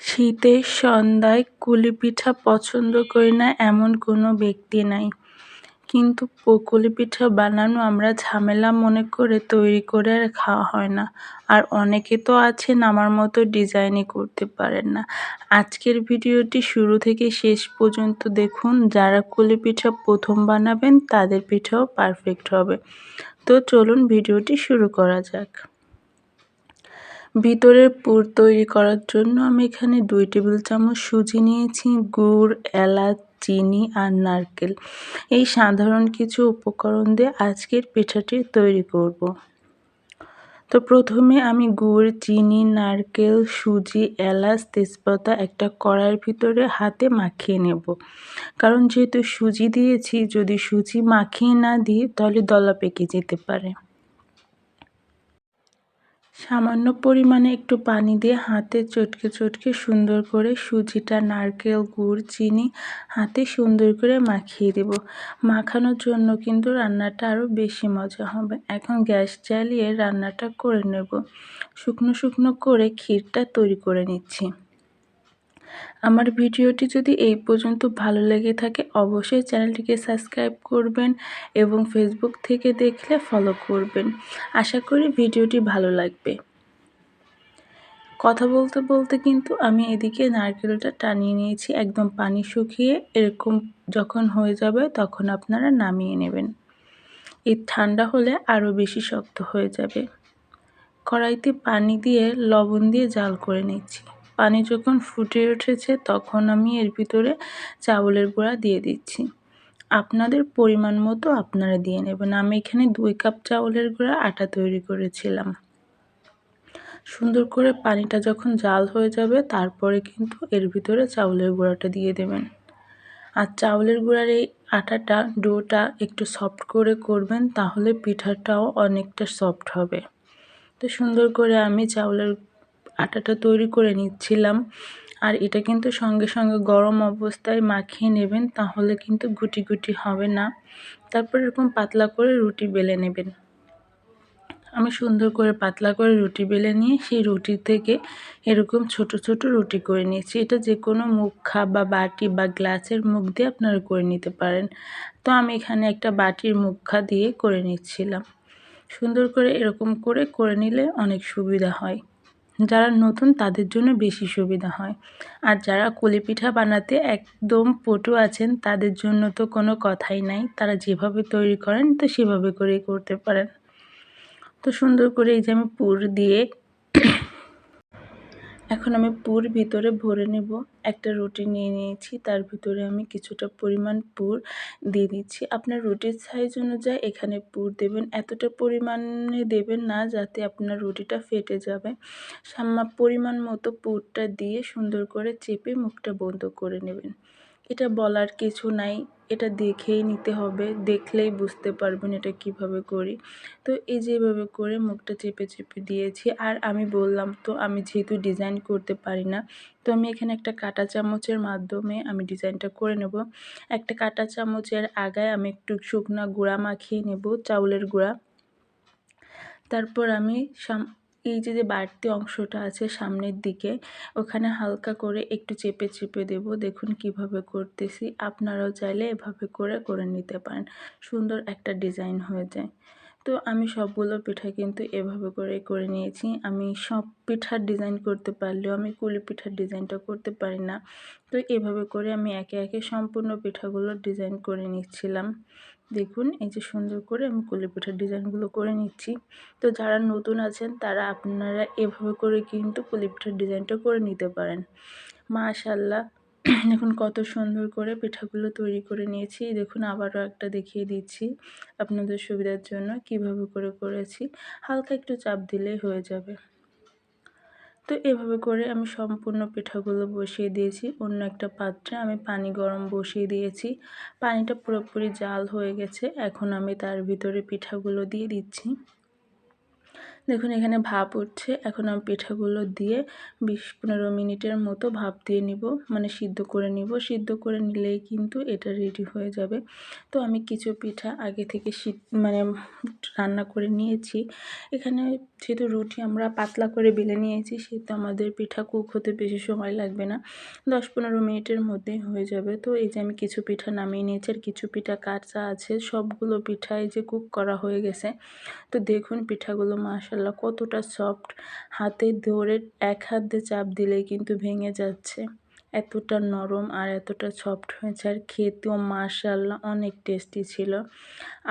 শীতের সন্ধ্যায় কুলি পিঠা পছন্দ করি না এমন কোনো ব্যক্তি নাই। কিন্তু কুলি পিঠা বানানো আমরা ঝামেলা মনে করে তৈরি করে আর খাওয়া হয় না। আর অনেকে তো আছেন আমার মতো ডিজাইনই করতে পারেন না। আজকের ভিডিওটি শুরু থেকে শেষ পর্যন্ত দেখুন। যারা কুলি পিঠা প্রথম বানাবেন তাদের পিঠাও পারফেক্ট হবে। তো চলুন ভিডিওটি শুরু করা যাক। ভিতরের পুর তৈরি করার জন্য আমি এখানে দুই টেবিল চামচ সুজি নিয়েছি, গুড়, এলাচ, চিনি আর নারকেল। এই সাধারণ কিছু উপকরণ দিয়ে আজকের পিঠাটি তৈরি করব। তো প্রথমে আমি গুড়, চিনি, নারকেল, সুজি, এলাচ, তেজপাতা একটা কড়াইয়ের ভিতরে হাতে মাখিয়ে নেব। কারণ যেহেতু সুজি দিয়েছি, যদি সুজি মাখিয়ে না দিই, তাহলে দলা পেকে যেতে পারে। সামান্য পরিমাণে একটু পানি দিয়ে হাতে চটকে চটকে সুন্দর করে সুজিটা, নারকেল গুড়, চিনি হাতে সুন্দর করে মাখিয়ে দেব। মাখানোর জন্য কিন্তু রান্নাটা আরও বেশি মজা হবে। এখন গ্যাস জ্বালিয়ে রান্নাটা করে নেব। শুকনো শুকনো করে ক্ষীরটা তৈরি করে নিচ্ছি। আমার ভিডিওটি যদি এই পর্যন্ত ভালো লেগে থাকে, অবশ্যই চ্যানেলটিকে সাবস্ক্রাইব করবেন এবং ফেসবুক থেকে দেখলে ফলো করবেন। আশা করি ভিডিওটি ভালো লাগবে। কথা বলতে বলতে কিন্তু আমি এদিকে নারকেলটা টানিয়ে নিয়েছি, একদম পানি শুকিয়ে। এরকম যখন হয়ে যাবে তখন আপনারা নামিয়ে নেবেন। এই ঠান্ডা হলে আরও বেশি শক্ত হয়ে যাবে। কড়াইতে পানি দিয়ে লবণ দিয়ে জাল করে নিচ্ছি। পানি যখন ফুটে উঠেছে, তখন আমি এর ভিতরে চাউলের গুঁড়া দিয়ে দিচ্ছি। আপনাদের পরিমাণ মতো আপনারা দিয়ে নেবেন। আমি এখানে দুই কাপ চাউলের গুঁড়া আটা তৈরি করেছিলাম। সুন্দর করে পানিটা যখন জাল হয়ে যাবে, তারপরে কিন্তু এর ভিতরে চাউলের গুঁড়াটা দিয়ে দেবেন। আর চাউলের গুঁড়ার এই আটাটা, ডোটা একটু সফট করে করবেন, তাহলে পিঠাটাও অনেকটা সফট হবে। তো সুন্দর করে আমি চাউলের আটাটা তৈরি করে নিচ্ছিলাম। আর এটা কিন্তু সঙ্গে সঙ্গে গরম অবস্থায় মাখিয়ে নেবেন, তাহলে কিন্তু গুটি গুটি হবে না। তারপর এরকম পাতলা করে রুটি বেলে নেবেন। আমি সুন্দর করে পাতলা করে রুটি বেলে নিয়ে সেই রুটি থেকে এরকম ছোট ছোট রুটি করে নিয়েছি। এটা যে কোনো মুখা বা বাটি বা গ্লাসের মুখ দিয়ে আপনারা করে নিতে পারেন। তো আমি এখানে একটা বাটির মুখা দিয়ে করে নিচ্ছিলাম। সুন্দর করে এরকম করে করে নিলে অনেক সুবিধা হয়। যারা নতুন তাদের জন্য বেশি সুবিধা হয়। আর যারা কুলি পিঠা বানাতে একদম পটু আছেন, তাদের জন্য তো কোনো কথাই নাই। তারা যেভাবে তৈরি করেন, তো সেভাবে করেই করতে পারেন। তো সুন্দর করে এই যে আমি পুর দিয়ে এখন আমি পুর ভিতরে ভরে নেব। একটা রুটি নিয়ে নিয়েছি, তার ভিতরে আমি কিছুটা পরিমাণ পুর দিয়ে দিচ্ছি। আপনার রুটির সাইজ অনুযায়ী এখানে পুর দেবেন। এতটা পরিমাণে দেবেন না যাতে আপনার রুটিটা ফেটে যাবে। সাম্মা পরিমাণ মতো পুরটা দিয়ে সুন্দর করে চেপে মুখটা বন্ধ করে নেবেন। এটা বলার কিছু নাই, এটা দেখেই নিতে হবে, দেখলেই বুঝতে পারবেন এটা কীভাবে করি। তো এই যেভাবে করে মুখটা চেপে চেপে দিয়েছি, আর আমি বললাম, তো আমি যেহেতু ডিজাইন করতে পারি না, তো আমি এখানে একটা কাটা চামচের মাধ্যমে আমি ডিজাইনটা করে নেব। একটা কাটা চামচের আগায় আমি একটু শুকনা গুঁড়া মাখিয়ে নেব, চাউলের গুঁড়া। তারপর আমি এই যে যে বাড়তি অংশটা আছে সামনের দিকে, ওখানে হালকা করে একটু চেপে চেপে দেব। দেখুন কীভাবে করতেছি। আপনারাও চাইলে এভাবে করে করে নিতে পারেন। সুন্দর একটা ডিজাইন হয়ে যায়। তো আমি সবগুলো পিঠা কিন্তু এভাবে করে করে নিয়েছি। আমি সব পিঠার ডিজাইন করতে পারলেও আমি কুলি পিঠার ডিজাইনটা করতে পারি না। তো এভাবে করে আমি একে একে সম্পূর্ণ পিঠাগুলো ডিজাইন করে নিচ্ছিলাম। দেখুন, এই যে সুন্দর করে আমি কুলি পিঠার ডিজাইনগুলো করে নিচ্ছি। তো যারা নতুন আছেন, তারা আপনারা এভাবে করে কিন্তু কুলি পিঠার ডিজাইনটা করে নিতে পারেন। মাশাল্লাহ দেখুন, কত সুন্দর করে পিঠাগুলো তৈরি করে নিয়েছি। দেখুন, আবারও একটা দেখিয়ে দিচ্ছি আপনাদের সুবিধার জন্য কীভাবে করে করেছি। হালকা একটু চাপ দিলেই হয়ে যাবে। তো এভাবে করে আমি সম্পূর্ণ পিঠাগুলো বসিয়ে দিয়েছি। অন্য একটা পাত্রে আমি পানি গরম বসিয়ে দিয়েছি। পানিটা পুরোপুরি জাল হয়ে গেছে। এখন আমি তার ভিতরে পিঠাগুলো দিয়ে দিচ্ছি। দেখুন, এখানে ভাপ উঠছে। এখন আমি পিঠাগুলো দিয়ে বিশ পনেরো মিনিটের মতো ভাপ দিয়ে নিব মানে সিদ্ধ করে নিব। সিদ্ধ করে নিলেই কিন্তু এটা রেডি হয়ে যাবে। তো আমি কিছু পিঠা আগে থেকে মানে রান্না করে নিয়েছি। এখানে যেহেতু রুটি আমরা পাতলা করে বেলে নিয়েছি সেহেতু আমাদের পিঠা কুক হতে বেশি সময় লাগবে না। দশ পনেরো মিনিটের মধ্যেই হয়ে যাবে। তো এই যে আমি কিছু পিঠা নামিয়ে নিয়েছি আর কিছু পিঠা কাঁচা আছে, সবগুলো পিঠাই যে কুক করা হয়ে গেছে। তো দেখুন পিঠাগুলো মাশাল্লাহ কতটা সফট হাতে ধরে এক হাত দিয়ে চাপ দিলেই কিন্তু ভেঙে যাচ্ছে। এতটা নরম আর এতটা সফট হয়েছে আর খেতেও মাশাল্লাহ অনেক টেস্টি ছিল।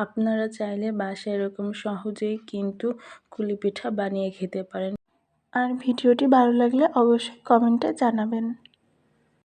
আপনারা চাইলে বাসায় এরকম সহজেই কিন্তু কুলি পিঠা বানিয়ে খেতে পারেন। আর ভিডিওটি ভালো লাগলে অবশ্যই কমেন্টে জানাবেন।